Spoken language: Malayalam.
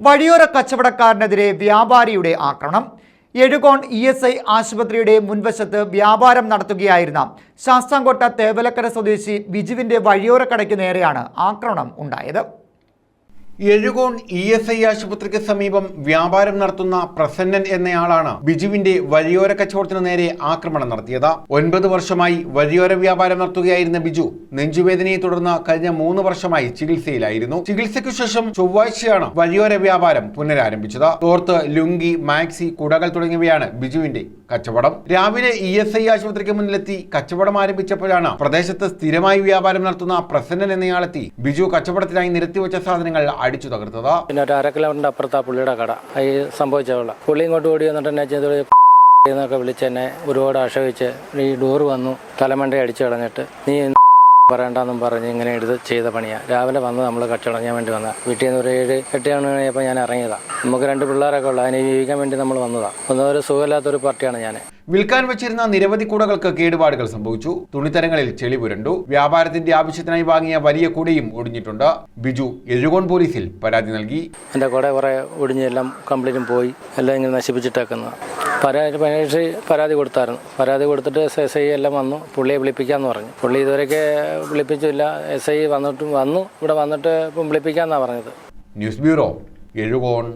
വഴിയോര കച്ചവടക്കാരനെതിരെ വ്യാപാരിയുടെ ആക്രമണം. എഴുകോൺ ഇ എസ് ഐ ആശുപത്രിയുടെ മുൻവശത്ത് വ്യാപാരം നടത്തുകയായിരുന്ന ശാസ്താംകോട്ട തേവലക്കര സ്വദേശി ബിജുവിന്റെ വഴിയോര കടയ്ക്ക് നേരെയാണ് ആക്രമണം ഉണ്ടായത്. എഴുകോൺ ഇ എസ് ഐ ആശുപത്രിക്ക് സമീപം വ്യാപാരം നടത്തുന്ന പ്രസന്നൻ എന്നയാളാണ് ബിജുവിന്റെ വഴിയോര കച്ചവടത്തിന് നേരെ ആക്രമണം നടത്തിയത്. ഒൻപത് വർഷമായി വഴിയോര വ്യാപാരം നടത്തുകയായിരുന്ന ബിജു നെഞ്ചുവേദനയെ തുടർന്ന് കഴിഞ്ഞ മൂന്ന് വർഷമായി ചികിത്സയിലായിരുന്നു. ചികിത്സയ്ക്കു ശേഷം ചൊവ്വാഴ്ചയാണ് വഴിയോര വ്യാപാരം പുനരാരംഭിച്ചത്. തോർത്ത് ലുങ്കി മാക്സി കുടകൾ തുടങ്ങിയവയാണ് ബിജുവിന്റെ കച്ചവടം. രാവിലെ ഇ എസ് ഐ ആശുപത്രിക്ക് മുന്നിലെത്തി കച്ചവടം ആരംഭിച്ചപ്പോഴാണ് പ്രദേശത്ത് സ്ഥിരമായി വ്യാപാരം നടത്തുന്ന പ്രസന്നൻ എന്നയാളെത്തി ബിജു കച്ചവടത്തിനായി നിരത്തിവച്ച സാധനങ്ങൾ അടിച്ചു തകർത്തത്. പിന്നെ ഒരു അര അപ്പുറത്ത് അപ്പുറത്താ പുള്ളിയുടെ കട. ഈ സംഭവിച്ചുള്ള പുള്ളി ഇങ്ങോട്ട് ഓടി വന്നിട്ട് എന്നെ ചെയ്ത് എന്നൊക്കെ വിളിച്ച് എന്നെ ഒരുപാട് ആക്ഷേപിച്ച് ഈ ഡോർ വന്നു. തലമണ്ടി അടിച്ചു കളഞ്ഞിട്ട്. നീ പറയണ്ടെന്നും പറഞ്ഞ് ഇങ്ങനെ എടുത്ത് ചെയ്ത പണിയാണ് രാവിലെ വന്ന് നമ്മൾ കച്ചവടം വേണ്ടി വന്ന വീട്ടിൽ നിന്ന് ഒരു ഏഴ് എട്ട് കഴിഞ്ഞപ്പോൾ ഞാൻ ഇറങ്ങിയതാണ് നമുക്ക് രണ്ട് പിള്ളേരൊക്കെ ഉള്ളു. അതിനെ ജീവിക്കാൻ വേണ്ടി നമ്മൾ വന്നതാണ് ഒന്നും ഒരു സുഖമില്ലാത്തൊരു പാർട്ടിയാണ് ഞാൻ വിൽക്കാൻ വെച്ചിരുന്ന നിരവധി കൂടകൾക്ക് കേടുപാടുകൾ സംഭവിച്ചു. തുണിത്തരങ്ങളിൽ ചെളി പുരണ്ടു. വ്യാപാരത്തിന്റെ ആവശ്യത്തിനായി വാങ്ങിയ വലിയ കുടയും ഒടിഞ്ഞിട്ടുണ്ട്. ബിജു എഴുകോൺ പോലീസിൽ പരാതി നൽകി. എന്റെ കുറെ കുറേ ഒടിഞ്ഞ് എല്ലാം കംപ്ലീറ്റും പോയി. എല്ലാം ഇങ്ങനെ നശിപ്പിച്ചിട്ടേക്കുന്നത് പരാതി പരാതി പരാതി കൊടുത്തായിരുന്നു. പരാതി കൊടുത്തിട്ട് എസ് എസ് ഐ എല്ലാം വന്നു. പുള്ളിയെ വിളിപ്പിക്കാന്ന് പറഞ്ഞു. പുള്ളി ഇതുവരെയൊക്കെ വിളിപ്പിച്ചില്ല. എസ് ഐ വന്നിട്ട് വന്നു. ഇവിടെ വന്നിട്ട് ഇപ്പം വിളിപ്പിക്കാമെന്നാണ് പറഞ്ഞത്. News bureau Ezhukone.